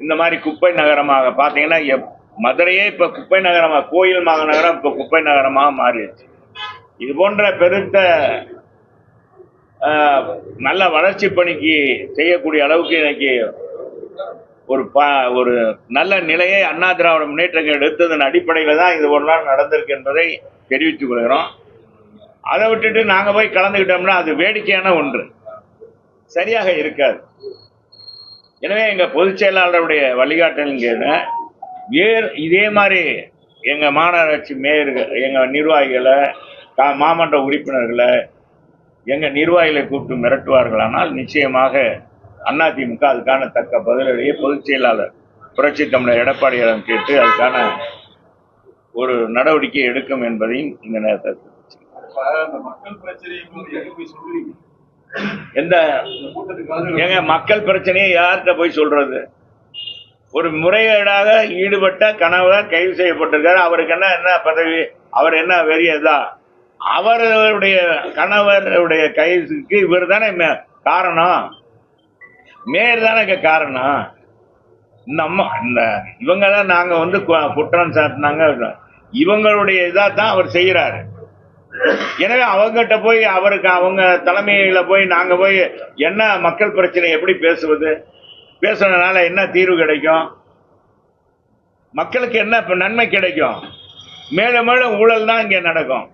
இந்த மாதிரி குப்பை நகரமாக பார்த்தீங்கன்னா எப்- மதுரையே இப்போ குப்பை நகரமாக கோயில் மாநகரம் இப்போ குப்பை நகரமாக மாறிடுச்சு. இது போன்ற பெருத்த நல்ல வளர்ச்சி பணிக்கு செய்யக்கூடிய அளவுக்கு இன்னைக்கு ஒரு ப ஒரு நல்ல நிலையை அண்ணா திராவிட முன்னேற்றங்கள் எடுத்ததன் அடிப்படையில் தான் இது ஒரு நாள் நடந்திருக்கு என்பதை தெரிவித்துக் கொள்கிறோம். அதை விட்டுட்டு நாங்கள் போய் கலந்துக்கிட்டோம்னா அது வேடிக்கையான ஒன்று. சரியாக இருக்காது. எனவே எங்கள் பொதுச் செயலாளருடைய வழிகாட்டலுங்க வேறு இதே மாதிரி எங்கள் மாநகராட்சி மேயர்கள் எங்கள் நிர்வாகிகளை கா- மாமன்ற உறுப்பினர்களை எங்கள் நிர்வாகிகளை கூப்பிட்டு மிரட்டுவார்களானால் நிச்சயமாக அதிமுக அதுக்கான தக்க பதிலடியை பொதுச் செயலாளர் புரட்சி தமிழர் எடப்பாடியிடம் கேட்டு அதுக்கான ஒரு நடவடிக்கை எடுக்கும் என்பதையும் இந்த நேரத்தில் மக்கள் பிரச்சனையை எந்த எங்க எந்த ஏங்க மக்கள் பிரச்சனையை யார்கிட்ட போய் சொல்றது? ஒரு முறைகேடாக ஈடுபட்ட கணவர் கைது செய்யப்பட்டிருக்காரு. அவருக்கு என்ன என்ன பதவி? அவர் என்ன வெறியதா அவருடைய கணவருடைய கைதுக்கு இவர் தானே காரணம். மேயர் தானே இங்க காரணம். இந்த அம்மா இந்த இவங்க தான் நாங்கள் வந்து கு- குற்றம் சாட்டினாங்க. இவங்களுடைய இதாக தான் அவர் செய்கிறாரு எனவே அவங்ககிட்ட போய் அவருக்கு அவங்க தலைமையில போய் நாங்க போய் என்ன மக்கள் பிரச்சனை எப்படி பேசுவது? பேசுனதுனால என்ன தீர்வு கிடைக்கும்? மக்களுக்கு என்ன நன்மை கிடைக்கும்? மேலும் மேலும் ஊழல் தான் இங்க நடக்கும்.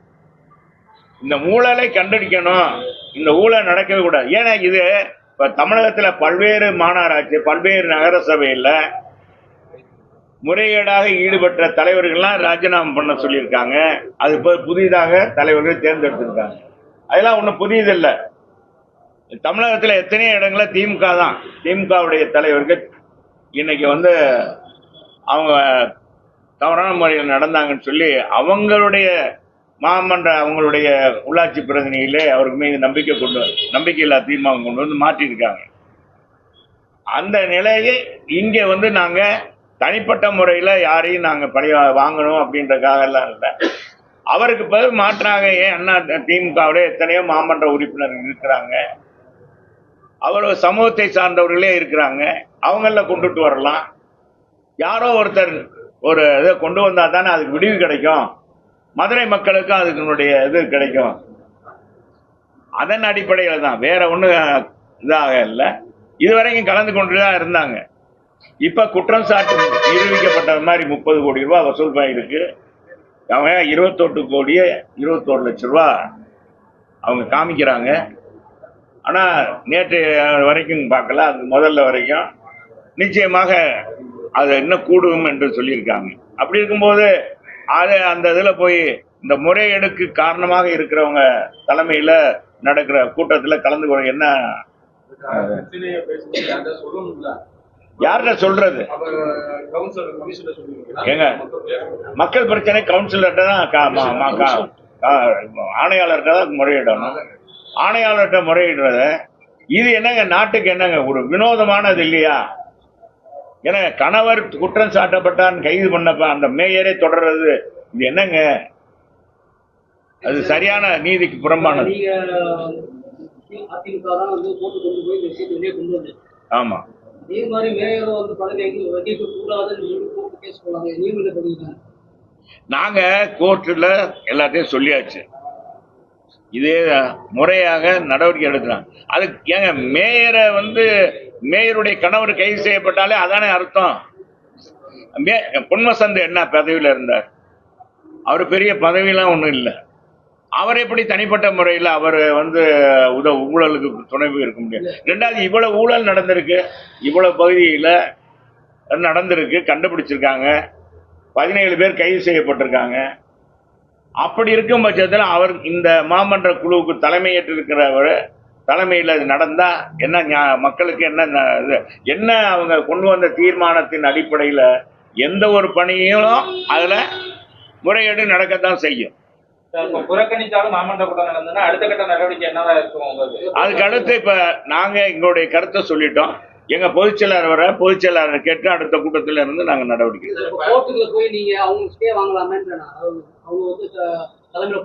இந்த ஊழலை கண்டடிக்கணும் இந்த ஊழல் நடக்கவே கூடாது. ஏன்னா இது இப்ப தமிழகத்துல பல்வேறு மாநகராட்சி பல்வேறு நகர சபையில் முறைகேடாக ஈடுபட்ட தலைவர்கள்லாம் ராஜினாமா பண்ண சொல்லியிருக்காங்க. அது இப்போ புதிதாக தலைவர்கள் தேர்ந்தெடுத்திருக்காங்க. அதெல்லாம் ஒன்றும் புதியதில்லை. தமிழகத்தில் எத்தனையோ இடங்கள திமுக தான். திமுகவுடைய தலைவர்கள் இன்னைக்கு வந்து அவங்க தவறான முறையில் நடந்தாங்கன்னு சொல்லி அவங்களுடைய மாமன்ற அவங்களுடைய உள்ளாட்சி பிரதிநிதிகளே அவருக்கு மீது நம்பிக்கை கொண்டு நம்பிக்கையில்லா தீர்மானம் கொண்டு வந்து மாற்றியிருக்காங்க. அந்த நிலையை இங்கே வந்து நாங்கள் தனிப்பட்ட முறையில் யாரையும் நாங்கள் பழி வாங்கணும் அப்படின்றக்காகலாம் இல்லை. அவருக்கு பதில் மாற்றாக ஏன் அண்ணா திமுகவுடைய எத்தனையோ மாமன்ற உறுப்பினர்கள் இருக்கிறாங்க. அவர் சமூகத்தை சார்ந்தவர்களே இருக்கிறாங்க. அவங்கள கொண்டுட்டு வரலாம். யாரோ ஒருத்தர் ஒரு இதை கொண்டு வந்தால் தானே அதுக்கு விடிவு கிடைக்கும். மதுரை மக்களுக்கும் அதுக்குனுடைய இது கிடைக்கும். அதன் அடிப்படையில் தான். வேற ஒன்றும் இதாக இல்லை. இதுவரைக்கும் கலந்து கொண்டு தான் இருந்தாங்க. இப்ப குற்றம் சாட்டு நிரூபிக்கப்பட்ட மாதிரி முப்பது கோடி ரூபாய் வசூல் பண்ணியிருக்கு. அவங்க இருபத்தொட்டு கோடியே இருபத்தோரு லட்ச ரூபா அவங்க காமிக்கிறாங்க. ஆனா நேற்று வரைக்கும் பார்க்கல அது முதல்ல வரைக்கும். நிச்சயமாக அது இன்னும் கூடும் என்று சொல்லியிருக்காங்க. அப்படி இருக்கும்போது அது அந்த இதில் போய் இந்த முறையீடுக்கு காரணமாக இருக்கிறவங்க தலைமையில் நடக்கிற கூட்டத்தில் கலந்து கொள்ள என்ன? யார்கிட்ட சொல்றது? ஏங்க மக்கள் பிரச்சனை கவுன்சிலர்கிட்ட தான் ஆணையாளர்கிட்ட தான் முறையிடணும். ஆணையாளர்கிட்ட முறையிடுறத இது என்னங்க நாட்டுக்கு என்னங்க ஒரு வினோதமானது இல்லையா? ஏன்னா கணவர் குற்றம் சாட்டப்பட்டான் கைது பண்ணப்ப அந்த மேயரே தொடர்றது இது என்னங்க? அது சரியான நீதிக்கு புறம்பானது. ஆமா. அதே மாதிரி மேயரும் வந்து பதவி வகிக்க கூடாதுன்னு கோர்ட்டு கேஸ் போடுறாங்க நீங்க என்ன பண்ணுவீங்க நாங்க கோர்ட்டில் எல்லாத்தையும் சொல்லியாச்சு. இதே முறையாக நடவடிக்கை எடுக்கிறாங்க. அதுக்கு ஏங்க மேயரை வந்து மேயருடைய கணவர் கைது செய்யப்பட்டாலே அதானே அர்த்தம்? மே பொன்வசந்த் என்ன பதவியில் இருந்தார்? அவர் பெரிய பதவியெல்லாம் ஒன்றும் இல்லை. அவர் எப்படி தனிப்பட்ட முறையில் அவர் வந்து உத ஊழலுக்கு துணைவு இருக்க முடியும்? ரெண்டாவது இவ்வளவு ஊழல் நடந்திருக்கு இவ்வளவு பகுதியில் நடந்திருக்கு கண்டுபிடிச்சிருக்காங்க. பதினேழு பேர் கைது செய்யப்பட்டிருக்காங்க. அப்படி இருக்கும் பட்சத்தில் அவர் இந்த மாமன்ற குழுவுக்கு தலைமையேற்று இருக்கிறவர் தலைமையில் இது நடந்தா என்ன மக்களுக்கு என்ன இது என்ன அவங்க கொண்டு வந்த தீர்மானத்தின் அடிப்படையில் எந்த ஒரு பணியும் அதில் முறையீடு நடக்கத்தான் செய்யும். சார், இப்ப புறக்கணிச்சாலும் மாமன்ற கூட்டம் நடந்ததுன்னா அடுத்த கட்ட நடவடிக்கை என்னவா இருக்கும் உங்களுக்கு? அதுக்கு அடுத்து இப்ப நாங்க எங்களுடைய கருத்தை சொல்லிட்டோம். எங்க பொதுச் செயலாளர் வர பொதுச் செயலாளர் கேட்டு அடுத்த கூட்டத்துல இருந்து நாங்க நடவடிக்கை போய் நீங்க அவங்க ஸ்டே நான். அவங்க வந்து தலைமையில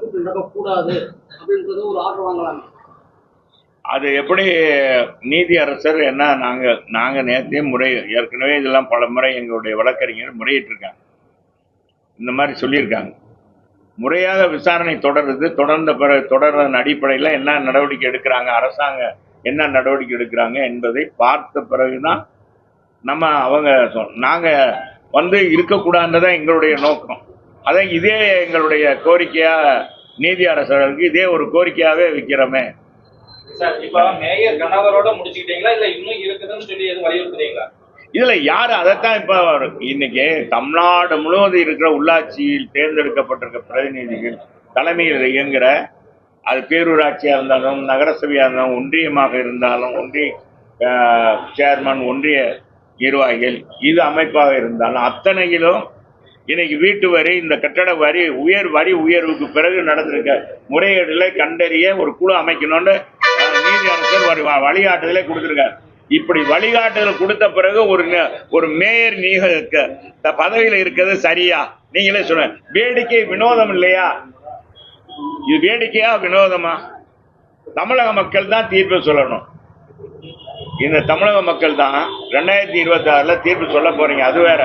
அப்படின்றது ஒரு ஆர்டர் வாங்கலாம். அது எப்படி நீதி அரசர் என்ன நாங்க நாங்க நேரத்தையே முறை ஏற்கனவே இதெல்லாம் பல முறை எங்களுடைய வழக்கறிஞர் முறையிட்டிருக்காங்க. இந்த மாதிரி சொல்லியிருக்காங்க. முறையாக விசாரணை தொடருது. தொடர்ந்த பிறகு தொடர்றதன் அடிப்படையில் என்ன நடவடிக்கை எடுக்கிறாங்க அரசாங்கம் என்ன நடவடிக்கை எடுக்கிறாங்க என்பதை பார்த்த பிறகுதான் நம்ம அவங்க நாங்கள் வந்து இருக்கக்கூடாதுன்றதான் எங்களுடைய நோக்கம். அதை இதே எங்களுடைய கோரிக்கையாக நீதி அரசர்களுக்கு இதே ஒரு கோரிக்கையாகவே வைக்கிறோமே. சார் இப்போ மேயர் கணவரோட முடிச்சுக்கிட்டீங்களா? இல்லை இன்னும் இருக்குதுன்னு சொல்லி எதுவும் வலியுறுத்துறீங்களா? இதுல யாரு அதைத்தான் இப்ப இன்னைக்கு தமிழ்நாடு முழுவதும் இருக்கிற உள்ளாட்சியில் தேர்ந்தெடுக்கப்பட்டிருக்க பிரதிநிதிகள் தலைமையில் இயங்குற அது பேரூராட்சியா இருந்தாலும் நகரசபையா இருந்தாலும் ஒன்றியமாக இருந்தாலும் ஒன்றிய சேர்மன் ஒன்றிய நிர்வாகிகள் இது அமைப்பாக இருந்தாலும் அத்தனையிலும் இன்னைக்கு வீட்டு வரி இந்த கட்டட வரி உயர் வரி உயர்வுக்கு பிறகு நடந்திருக்க முறைகேடுகளை கண்டறிய ஒரு குழு அமைக்கணும்னு நீதி அரசர் வழிகாட்டுதலே கொடுத்துருக்காரு. இப்படி வழிகாட்டுதல் கொடுத்த பிறகு ஒரு ஒரு மேயர் நீக பதவியில் இருக்கிறது சரியா? நீங்களே சொல்ல வேடிக்கை வினோதம் இல்லையா? இது வேடிக்கையா வினோதமா? தமிழக மக்கள் தான் தீர்ப்பு சொல்லணும். இந்த தமிழக மக்கள் தான் ரெண்டாயிரத்தி இருபத்தி ஆறுல தீர்ப்பு சொல்ல போறீங்க. அது வேற.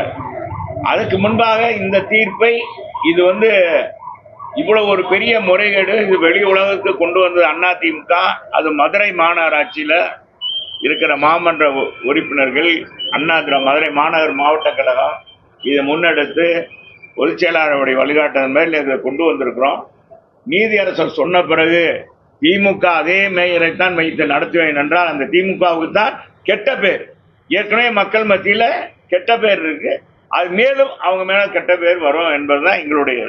அதுக்கு முன்பாக இந்த தீர்ப்பை இது வந்து இவ்வளவு ஒரு பெரிய முறைகேடு இது வெளி உலகத்துக்கு கொண்டு வந்தது அதிமுக அது மதுரை மாநகராட்சியில இருக்கிற மாமன்ற உறுப்பினர்கள் அண்ணாதிர மதுரை மாநகர் மாவட்ட கழகம் இதை முன்னெடுத்து பொதுச் செயலாளருடைய வழிகாட்டுதல் மேல் இதை கொண்டு வந்திருக்கிறோம். நீதியரசர் சொன்ன பிறகு திமுக அதே மேயரைத்தான் வைத்து நடத்துவேன் என்றால் அந்த திமுகவுக்கு தான் கெட்ட பேர். ஏற்கனவே மக்கள் மத்தியில் கெட்ட பேர் இருக்கு. அது மேலும் அவங்க மேல கெட்ட பேர் வரும் என்பதுதான் எங்களுடைய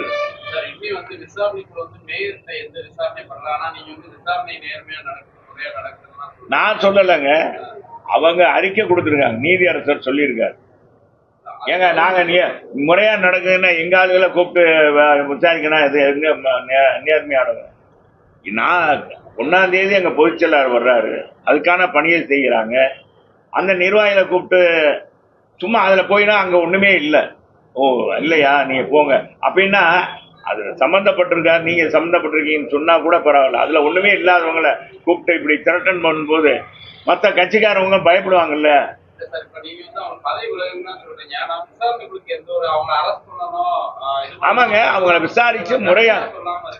சார் வந்து விசாரணைக்குள்ள வந்து மேயர்கிட்ட எந்த விசாரணை நீங்க வந்து விசாரணை நேர்மையா நான் சொல்லலைங்க. அவங்க அறிக்கை கொடுத்துருக்காங்க. நீதி அரசர் சொல்லியிருக்காரு. ஏங்க நாங்கள் நீ முறையாக நடக்குதுன்னா எங்கள் ஆளுகளை கூப்பிட்டு வ- விசாரிக்கணும்? இது எங்க நே- நேர்மையானவங்க. நான் ஒன்றாந்தேதி தேதி எங்க பொதுச் செயலாளர் வர்றாரு. அதுக்கான பணியை செய்கிறாங்க. அந்த நிர்வாகிகளை கூப்பிட்டு சும்மா அதில் போயினா அங்கே ஒன்றுமே இல்லை. ஓ இல்லையா? நீங்கள் போங்க. அப்படின்னா அது சம்மந்தப்பட்டிருக்காரு நீங்க சம்மந்தப்பட்டிருக்கீங்கன்னு சொன்னா கூட பரவாயில்ல அதுல ஒண்ணுமே இல்லாதவங்கள கூப்பிட்டு இப்படி திரட்டன் பண்ணும்போது மற்ற கட்சிக்காரவங்க பயப்படுவாங்கல்ல. ஆமாங்க அவங்கள விசாரிச்சு முறையா.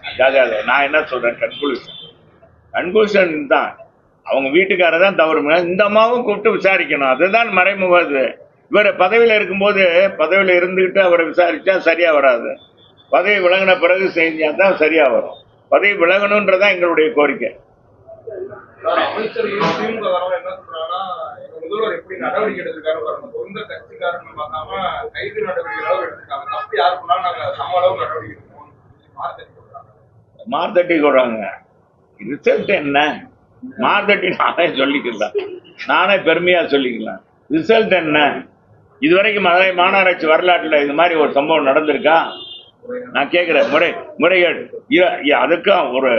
அதாவது அது நான் என்ன சொல்றேன் கன்க்ளூஷன் கன்க்ளூஷன் தான் அவங்க வீட்டுக்காரர் தான் தவறு. இந்த அம்மாவும் கூப்பிட்டு விசாரிக்கணும் அதுதான் மறைமுக இவர் பதவியில இருக்கும்போது பதவியில இருந்துகிட்டு அவரை விசாரிச்சா சரியா வராது பதவி விலகின பிறகு செஞ்சா தான் சரியா வரும். பதவி விலகணுன்றதான் எங்களுடைய கோரிக்கை. முதல்வர் எப்படி நடவடிக்கை எடுத்திருக்காரு பாருங்க. சொந்த கட்சிக்காரங்க பார்க்காம கைது நடவடிக்கை அளவு எடுத்திருக்காங்க. தப்பு யாரு பண்ணாலும் நாங்க சம அளவு நடவடிக்கை எடுப்போம். மார்த்தடி சொல்றாங்க மார்த்தட்டி கொடுறாங்க ரிசல்ட் என்ன? மார்த்தட்டி நானே சொல்லிக்கலாம் நானே பெருமையா சொல்லிக்கலாம் ரிசல்ட் என்ன? இதுவரைக்கும் மதுரை மாநகராட்சி வரலாற்றுல இது மாதிரி ஒரு சம்பவம் நடந்திருக்கா? நான் கேட்கிறேன் முறை முறைகேடு. அதுக்கும் ஒரு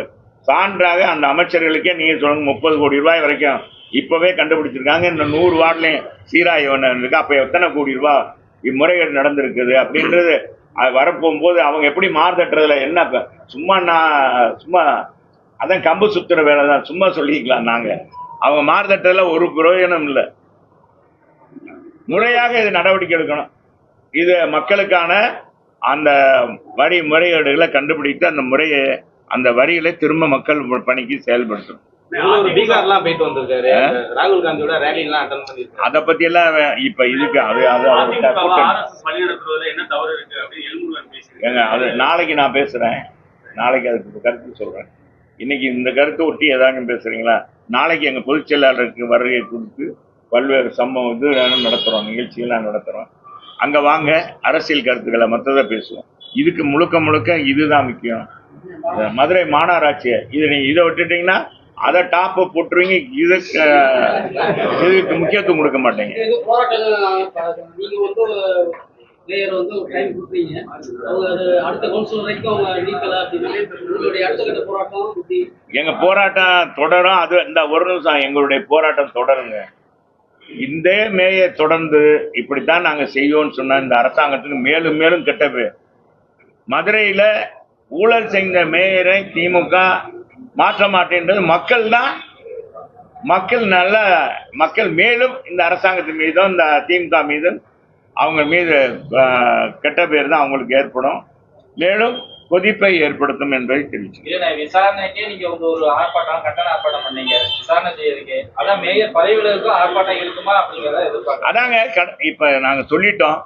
சான்றாக அந்த அமைச்சர்களுக்கே நீங்க சொல்லுங்க முப்பது கோடி ரூபாய் வரைக்கும் இப்பவே கண்டுபிடிச்சிருக்காங்க. இந்த நூறு வார்டுலையும் சீராய் இருக்கு. அப்ப எத்தனை கோடி ரூபாய் இம்முறைகேடு நடந்திருக்குது அப்படின்றது அது வரப்போகும்போது அவங்க எப்படி மார்த்தட்டுறதுல என்ன சும்மா நான் சும்மா அதான் கம்பு சுத்துற வேலை தான் சும்மா சொல்லிக்கலாம் நாங்க. அவங்க மார்த்தட்டுறதுல ஒரு பிரயோஜனம் இல்லை. முறையாக இது நடவடிக்கை எடுக்கணும். இது மக்களுக்கான அந்த வரி முறைகேடுகளை கண்டுபிடித்து அந்த முறையை அந்த வரிகளை திரும்ப மக்கள் பணிக்கு செயல்படுத்தணும். ஒரு பீகார்லாம் போயிட்டு வந்திருக்காரு. ராகுல் காந்தியோட ரேலி எல்லாம் அட்டன் பண்ணிருக்காரு அதை பத்தி எல்லாம் இப்ப இதுக்கு அது ஏங்க அது நாளைக்கு நான் பேசுறேன். நாளைக்கு அதுக்கு கருத்து சொல்றேன். இன்னைக்கு இந்த கருத்தை ஒட்டி ஏதாவது பேசுறீங்களா? நாளைக்கு எங்க பொதுச் செயலாளருக்கு வருகை கொடுத்து பல்வேறு சம்பவம் இது நடத்துறோம் நிகழ்ச்சிகள் நடத்துறோம். அங்க வாங்க அரசியல் கருத்துக்களை மற்றதை பேசுவோம். இதுக்கு முழுக்க முழுக்க இதுதான் முக்கியம். மதுரை மாநகராட்சியை இது நீங்க இதை விட்டுட்டீங்கன்னா அதை டாப்பை போட்டுருவீங்க இதுக்கு இதுக்கு முக்கியத்துவம் கொடுக்க மாட்டீங்க. இது போராட்டம் நீங்க வந்து மேயர் வந்து ஒரு டைம் கொடுத்தீங்க. அவங்க அது அடுத்த கவுன்சில் வரைக்கும் அவங்க நீக்கல அப்படின்னு உங்களுடைய அடுத்த கட்ட போராட்டம் இப்படி எங்க போராட்டம் தொடரும் அது இந்த ஒரு நிமிஷம் எங்களுடைய போராட்டம் தொடருங்க. இந்த மேயை தொடர்ந்து இப்படித்தான் நாங்கள் செய்வோம்னு சொன்ன இந்த அரசாங்கத்துக்கு மேலும் மேலும் கெட்ட பேர். மதுரையில் ஊழல் செய்த மேயரை திமுக மாற்ற மாட்டேன்றது. மக்கள் தான் மக்கள் நல்ல மக்கள் மேலும் இந்த அரசாங்கத்தின் மீதும் இந்த திமுக மீதும் அவங்க மீது கெட்ட பேர் தான் அவங்களுக்கு ஏற்படும். மேலும் கொதிப்பை ஏற்படுத்தும் என்பதை தெரிவிச்சு விசாரணைக்கே நீங்க வந்து ஒரு ஆர்ப்பாட்டம் கட்டண ஆர்ப்பாட்டம் பண்ணீங்க. விசாரணை செய்யறதுக்கு. அதான் மேயர் பதவியில இருக்கும் ஆர்ப்பாட்டம் இருக்குமா அப்படிங்கிறத எதிர்பார்க்க அதாங்க இப்ப நாங்க சொல்லிட்டோம்.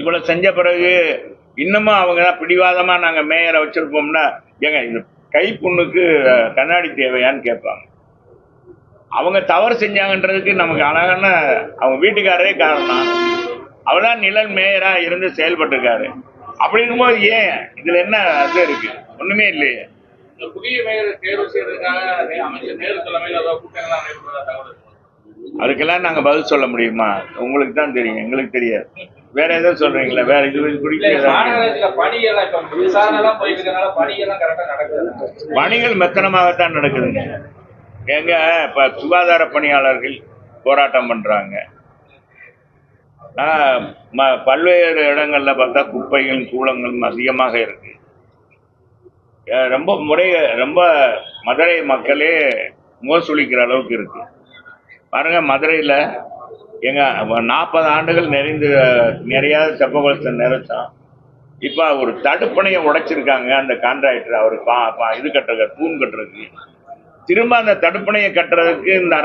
இவ்வளவு செஞ்ச பிறகு இன்னமும் அவங்க பிடிவாதமா நாங்க மேயரை வச்சிருப்போம்னா ஏங்க இது கை புண்ணுக்கு கண்ணாடி தேவையான்னு கேட்பாங்க. அவங்க தவறு செஞ்சாங்கன்றதுக்கு நமக்கு அழகான அவங்க வீட்டுக்காரரே காரணம். அவர்தான் நிழல் மேயரா இருந்து செயல்பட்டிருக்காரு. அப்படி இருக்கும்போது ஏன்? இதுல என்ன இது இருக்கு? ஒண்ணுமே இல்லையே. புதிய மேயரை தேர்வு செய்யறதுக்காக நே- அமைச்சர் நேரு தலைமையில் ஏதாவது கூட்டங்கள்லாம் நடைபெறதா தகவல் இருக்கு. அதுக்கெல்லாம் நாங்க பதில் சொல்ல முடியுமா? உங்களுக்கு தான் தெரியும் எங்களுக்கு தெரியாது. வேற எதுவும் சொல்றீங்களா? வேற இது குறிப்பிட்ட பணிகள் மெத்தனமாகத்தான் நடக்குதுங்க. எங்க இப்ப சுகாதார பணியாளர்கள் போராட்டம் பண்றாங்க. ஆனால் ம- பல்வேறு இடங்களில் பார்த்தா குப்பைகளும் கூலங்களும் அதிகமாக இருக்கு. ரொம்ப முறை ரொம்ப மதுரை மக்களே மோசொலிக்கிற அளவுக்கு இருக்கு. பாருங்க மதுரையில் எங்கள் நாற்பது ஆண்டுகள் நிறைந்து நிறையா செப்பகுளத்தை நிறைச்சோம் இப்போ ஒரு தடுப்பணையை உடைச்சிருக்காங்க அந்த கான்ட்ராக்டர். அவர் பா- பா- இது கட்டுறது தூண் கட்டுறதுக்கு. திரும்ப அந்த தடுப்பணையை கட்டுறதுக்கு இந்த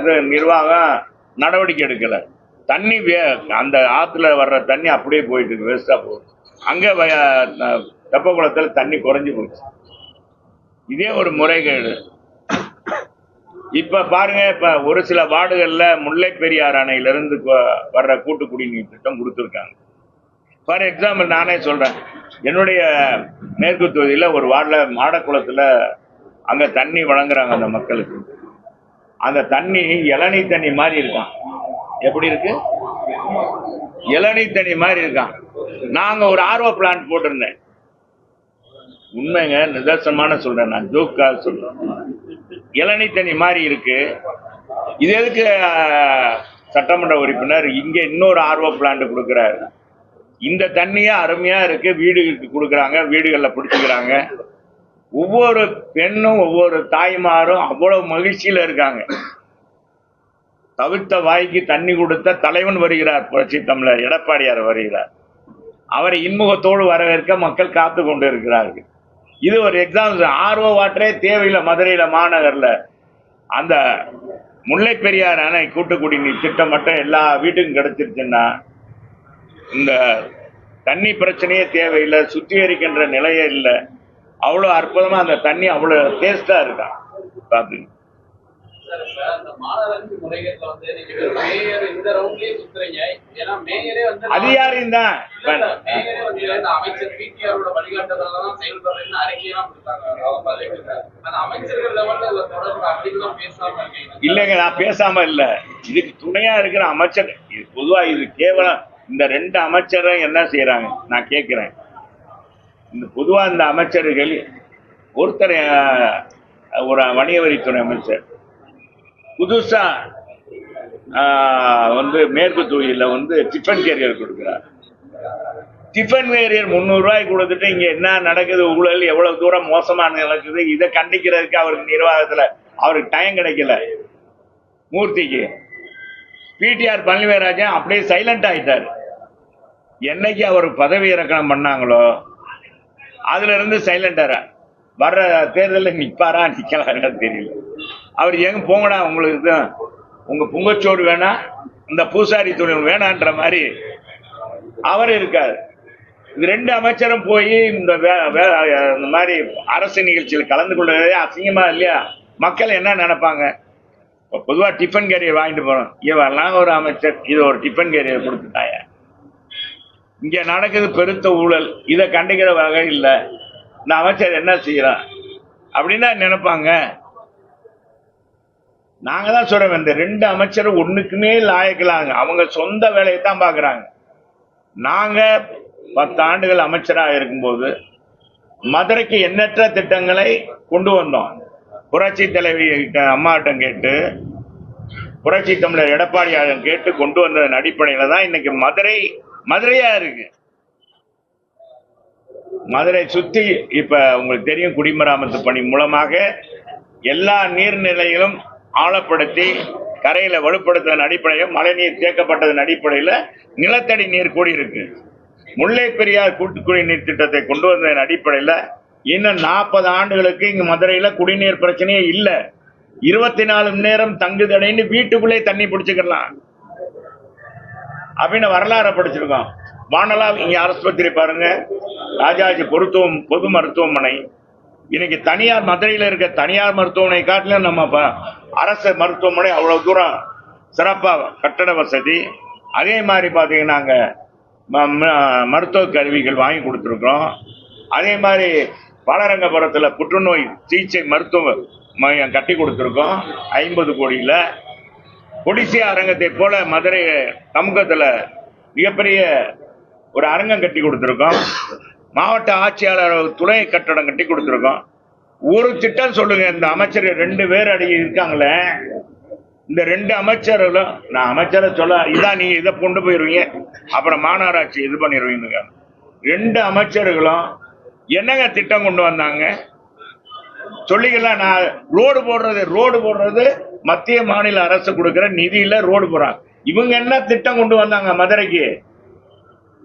இது நிர்வாகம் நடவடிக்கை எடுக்கலை. தண்ணி வே- அந்த ஆத்துல வர்ற தண்ணி அப்படியே போயிட்டு இருக்கு வேஸ்டா போகுது. அங்க தெப்ப குளத்தில் தண்ணி குறைஞ்சு போச்சு. இதே ஒரு முறைகேடு. இப்ப பாருங்க இப்ப ஒரு சில வார்டுகள்ல முல்லை பெரியார் அணையிலிருந்து வர்ற கூட்டு குடிநீர் திட்டம் கொடுத்துருக்காங்க. ஃபார் எக்ஸாம்பிள் நானே சொல்றேன். என்னுடைய மேற்கு தொகுதியில் ஒரு வார்டில் மாடக்குளத்தில் அங்கே தண்ணி வழங்குறாங்க அந்த மக்களுக்கு. அந்த தண்ணி இளநீர் தண்ணி மாதிரி இருக்கான். எப்படி இருக்கு? இளநீ தனி மாதிரி இருக்கான். நாங்க ஒரு ஆர்வ பிளான்ட் போட்டிருந்தேன். உண்மைங்க நிதர்சனமான சொல்றேன் நான் ஜோக்காக சொல்றேன். இளநீ தனி மாதிரி இருக்கு. இது எதுக்கு சட்டமன்ற உறுப்பினர் இங்க இன்னொரு ஆர்வ பிளான்ட் கொடுக்குறாரு. இந்த தண்ணியே அருமையா இருக்கு. வீடுகளுக்கு கொடுக்குறாங்க வீடுகளில் பிடிச்சிக்கிறாங்க. ஒவ்வொரு பெண்ணும் ஒவ்வொரு தாய்மாரும் அவ்வளவு மகிழ்ச்சியில இருக்காங்க. தவிர்த்த வாய்க்கு தண்ணி கொடுத்த தலைவன் வருகிறார் புரட்சி தமிழர் எடப்பாடியார் வருகிறார். அவரை இன்முகத்தோடு வரவேற்க மக்கள் காத்து கொண்டு இருக்கிறார்கள் இது ஒரு எக்ஸாம்பிள் ஆர்வ வாட்டரே தேவையில்லை மதுரையில் மாநகரில். அந்த முல்லை பெரியார் அணை கூட்டுக்குடி திட்டம் மட்டும் எல்லா வீட்டுக்கும் கிடைச்சிருச்சுன்னா இந்த தண்ணி பிரச்சனையே தேவையில்லை சுத்திகரிக்கின்ற நிலையே இல்லை. அவ்வளோ அற்புதமாக அந்த தண்ணி அவ்வளோ டேஸ்ட்டாக இருக்கான் பாத்துங்க. சார், இப்ப இந்த மாநகராட்சி முறைகேட்டுல வந்து நீங்க மேயர் இந்த ரவுண்ட்லயே சுத்துறீங்க. ஏன்னா மேயரே வந்து அதிகாரியும் தான். மேயரே வந்து இந்த அமைச்சர் பிடிஆரோட வழிகாட்டுதல தான் செயல்படுறேன்னு அறிக்கையெல்லாம் கொடுத்தாங்க. ஆனா அமைச்சர்கள் லெவல்ல இதுல தொடர்பு அப்படின்லாம் பேசாம இருக்கீங்க இல்லைங்க நான் பேசாம இல்ல. இதுக்கு துணையா இருக்கிற அமைச்சர் இது பொதுவா இது கேவலம் இந்த ரெண்டு அமைச்சரும் என்ன செய்யறாங்க நான் கேட்கிறேன் இந்த பொதுவா இந்த அமைச்சர்கள் ஒருத்தர் ஒரு வணிக வரித்துறை அமைச்சர் புதுசா வந்து மேற்கு தொகுதியில் வந்து டிஃபன் கேரியர் கொடுக்குறார். டிஃபன் கேரியர் முந்நூறுரூவாய் கொடுத்துட்டு இங்கே என்ன நடக்குது ஊழல் எவ்வளவு தூரம் மோசமாக நடக்குது இதை கண்டிக்கிறதுக்கு அவருக்கு நிர்வாகத்தில் அவருக்கு டைம் கிடைக்கல. மூர்த்திக்கு. பிடிஆர் பழனிவேராஜன் அப்படியே சைலண்ட் ஆகிட்டார் என்னைக்கு அவர் பதவி இறக்கணம் பண்ணாங்களோ அதுல இருந்து சைலண்டாரா வர்ற தேர்தலில் நிற்பாரா நிக்கலான்னு தெரியல. அவர் எங்க போங்கடா உங்களுக்கு தான். உங்க புங்கச்சோறு வேணா இந்த பூசாரி தொழில் வேணான்ற மாதிரி அவர் இருக்காரு. இது ரெண்டு அமைச்சரும் போய் இந்த வே- இந்த மாதிரி அரசு நிகழ்ச்சியில் கலந்து கொள்றதே அசிங்கமா இல்லையா? மக்கள் என்ன நினைப்பாங்க? பொதுவாக டிஃபன் கேரியர் வாங்கிட்டு போறோம். இவரெல்லாம் ஒரு அமைச்சர் இது ஒரு டிஃபன் கேரியர் கொடுத்துட்டாங்க. இங்க நடக்குது பெருத்த ஊழல். இதை கண்டிக்கிற வகை இல்லை. இந்த அமைச்சர் என்ன செய்யறான் அப்படின்னா நினைப்பாங்க? நாங்க தான் சொல்றோம் இந்த ரெண்டு அமைச்சரும் ஒண்ணுக்குமே லாயக்கலாங்க அவங்க சொந்த வேலையை தான் பாக்குறாங்க நாங்க பத்து ஆண்டுகள் அமைச்சராக இருக்கும்போது மதுரைக்கு எண்ணற்ற திட்டங்களை கொண்டு வந்தோம். புரட்சி தலைவி அம்மாட்டம் கேட்டு புரட்சி தமிழர் எடப்பாடியாளன் கேட்டு கொண்டு வந்ததன் அடிப்படையில் தான் இன்னைக்கு மதுரை மதுரையா இருக்கு. மதுரை சுத்தி இப்ப உங்களுக்கு தெரியும் குடிமராமத்து பணி மூலமாக எல்லா நீர்நிலைகளும் ஆழப்படுத்தி கரையில வலுப்படுத்ததன் அடிப்படையில் மழைநீர் தேக்கப்பட்டதன் அடிப்படையில் நிலத்தடி நீர் கூடியிருக்கு முல்லை பெரியார் கூட்டு குடிநீர் திட்டத்தை கொண்டு வந்ததன் அடிப்படையில் இன்னும் நாற்பது ஆண்டுகளுக்கு இங்கு மதுரையில் குடிநீர் பிரச்சனையே இல்லை. இருபத்தி நாலு மணி நேரம் தங்குதடைன்னு வீட்டுக்குள்ளே தண்ணி பிடிச்சிக்கலாம் அப்படின்னு வரலாறு படிச்சிருக்கோம். வானலா இங்கே ஆஸ்பத்திரி பாருங்க. ராஜாஜி பொருத்துவம் பொது மருத்துவமனை. இன்னைக்கு தனியார் மதுரையில் இருக்க தனியார் மருத்துவமனை காட்டிலும் நம்ம அரசு மருத்துவமனை அவ்வளோ தூரம் சிறப்பாக கட்டட வசதி. அதே மாதிரி பார்த்தீங்கன்னா ம- ம- மருத்துவ கருவிகள் வாங்கி கொடுத்துருக்கோம் அதே மாதிரி பாலரங்கபுரத்தில் புற்றுநோய் சிகிச்சை மருத்துவ மையம் கட்டி கொடுத்துருக்கோம். ஐம்பது கோடியில். ஒடிசியா அரங்கத்தை போல மதுரை சமூகத்தில் மிகப்பெரிய ஒரு அரங்கம் கட்டி கொடுத்துருக்கோம். மாவட்ட ஆட்சியாளர் துணை கட்டடம் கட்டி கொடுத்துருக்கோம். ஒரு திட்டம் சொல்லுங்க இந்த அமைச்சர் ரெண்டு பேர் அடி இருக்காங்களே. இந்த ரெண்டு அமைச்சர்களும் நான் அமைச்சரை சொல்ல இதான் நீங்க இதை கொண்டு போயிருவீங்க. அப்புறம் மாநகராட்சி இது பண்ணிடுவீங்க ரெண்டு அமைச்சர்களும் என்னங்க திட்டம் கொண்டு வந்தாங்க? சொல்லிக்கலாம் நான் ரோடு போடுறது ரோடு போடுறது மத்திய மாநில அரசு கொடுக்கிற நிதியில ரோடு போறாங்க இவங்க என்ன திட்டம் கொண்டு வந்தாங்க மதுரைக்கு?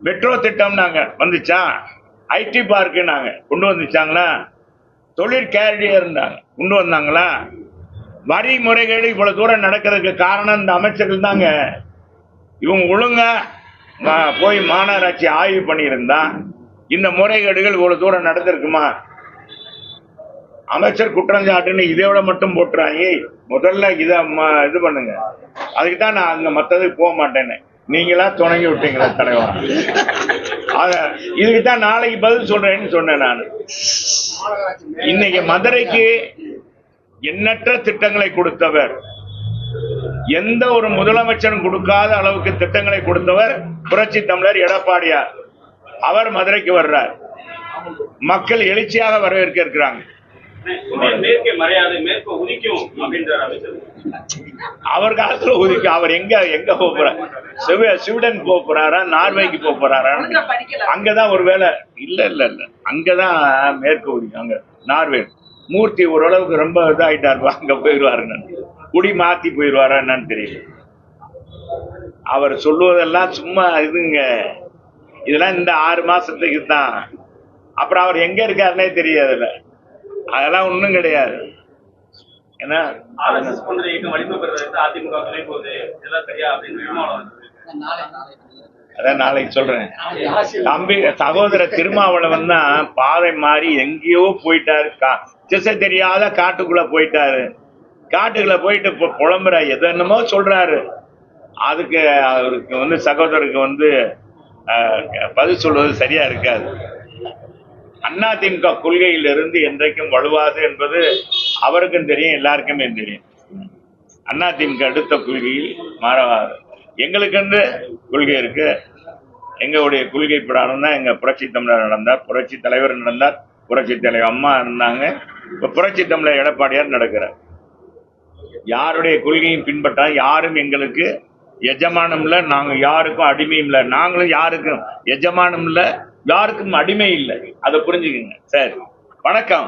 மெட்ரோ திட்டம் நாங்க வந்துச்சா? ஐடி பார்க்கு நாங்க கொண்டு வந்துச்சாங்களா? தொழில் கேரியர்னாங்க. கொண்டு வந்தாங்களா? வரி முறைகேடு இவ்வளவு தூரம் நடக்கிறதுக்கு காரணம் இந்த அமைச்சர்கள் தாங்க. இவங்க ஒழுங்கா மா- போய் மாநகராட்சி ஆய்வு பண்ணியிருந்தா இந்த முறைகேடுகள் இவ்வளவு தூரம் நடந்திருக்குமா? அமைச்சர் குற்றஞ்சாட்டுன்னு இதோட மட்டும் போட்டுறாங்க. முதல்ல இதை இது பண்ணுங்க. அதுக்கு தான் நான் அங்க மத்ததுக்கு போக மாட்டேன்னு. நீங்களா தொடங்கி விட்டீங்களா தலைவா? இதுக்கு தான் நாளைக்கு பதில் சொல்றேன்னு சொன்னேன் நான். இன்னைக்கு மதுரைக்கு எண்ணற்ற திட்டங்களை கொடுத்தவர் எந்த ஒரு முதலமைச்சரும் கொடுக்காத அளவுக்கு திட்டங்களை கொடுத்தவர் புரட்சி தமிழர் எடப்பாடியார். அவர் மதுரைக்கு வர்றார். மக்கள் எழுச்சியாக வரவேற்க இருக்கிறாங்க. மேற்கே மறையாது மேற்க உதிக்கும் அப்படின்றார் அமைச்சர். அவர் காலத்துல ஒதுக்கி அவர் எங்க எங்க போறார் சிவ ஸ்வீடன் போறாரா நார்வேக்கு போறாரா? அங்கதான் ஒரு வேலை. இல்ல இல்ல இல்ல. அங்கதான் மேற்கு ஒதுக்கி அங்க நார்வே. மூர்த்தி ஓரளவுக்கு ரொம்ப இதாயிட்டாரு. அங்க போயிடுவாருன்னு குடி மாத்தி போயிடுவாரா என்னன்னு தெரியல. அவர் சொல்லுவதெல்லாம் சும்மா இதுங்க. இதெல்லாம் இந்த ஆறு மாசத்துக்கு தான். அப்புறம் அவர் எங்க இருக்காருன்னே தெரியாதுல்ல. அதெல்லாம் ஒண்ணும் கிடையாது. ஏன்னா அதான் நாளைக்கு சொல்றேன். தம்பி சகோதர திருமாவளவன் தான் பாதை மாறி எங்கேயோ போயிட்டாரு. கா- திசை தெரியாத காட்டுக்குள்ள போயிட்டாரு. காட்டுக்குள்ள போயிட்டு புலம்புற எது என்னமோ சொல்றாரு. அதுக்கு அவருக்கு வந்து சகோதரருக்கு வந்து ஆஹ், பதில் சொல்வது சரியா இருக்காது. அதிமுக கொள்கையிலிருந்து என்றைக்கும் வலுவாது என்பது அவருக்கும் தெரியும் எல்லாருக்குமே தெரியும். அதிமுக அடுத்த கொள்கையில் மாறவாது எங்களுக்கென்று கொள்கை இருக்கு. எங்களுடைய கொள்கை பிரகாரம் தான் எங்க புரட்சி தமிழர் நடந்தார் புரட்சி தலைவர் நடந்தார் புரட்சி தலைவர் அம்மா இருந்தாங்க. இப்ப புரட்சி தமிழர் எடப்பாடியார் நடக்கிறார். யாருடைய கொள்கையும் பின்பற்றா யாரும் எங்களுக்கு எஜமானம் இல்லை நாங்கள் யாருக்கும் அடிமையும் இல்லை. நாங்களும் யாருக்கும் எஜமானம் இல்லை யாருக்கும் அடிமை இல்லை. அதை புரிஞ்சுக்குங்க. சரி. வணக்கம்.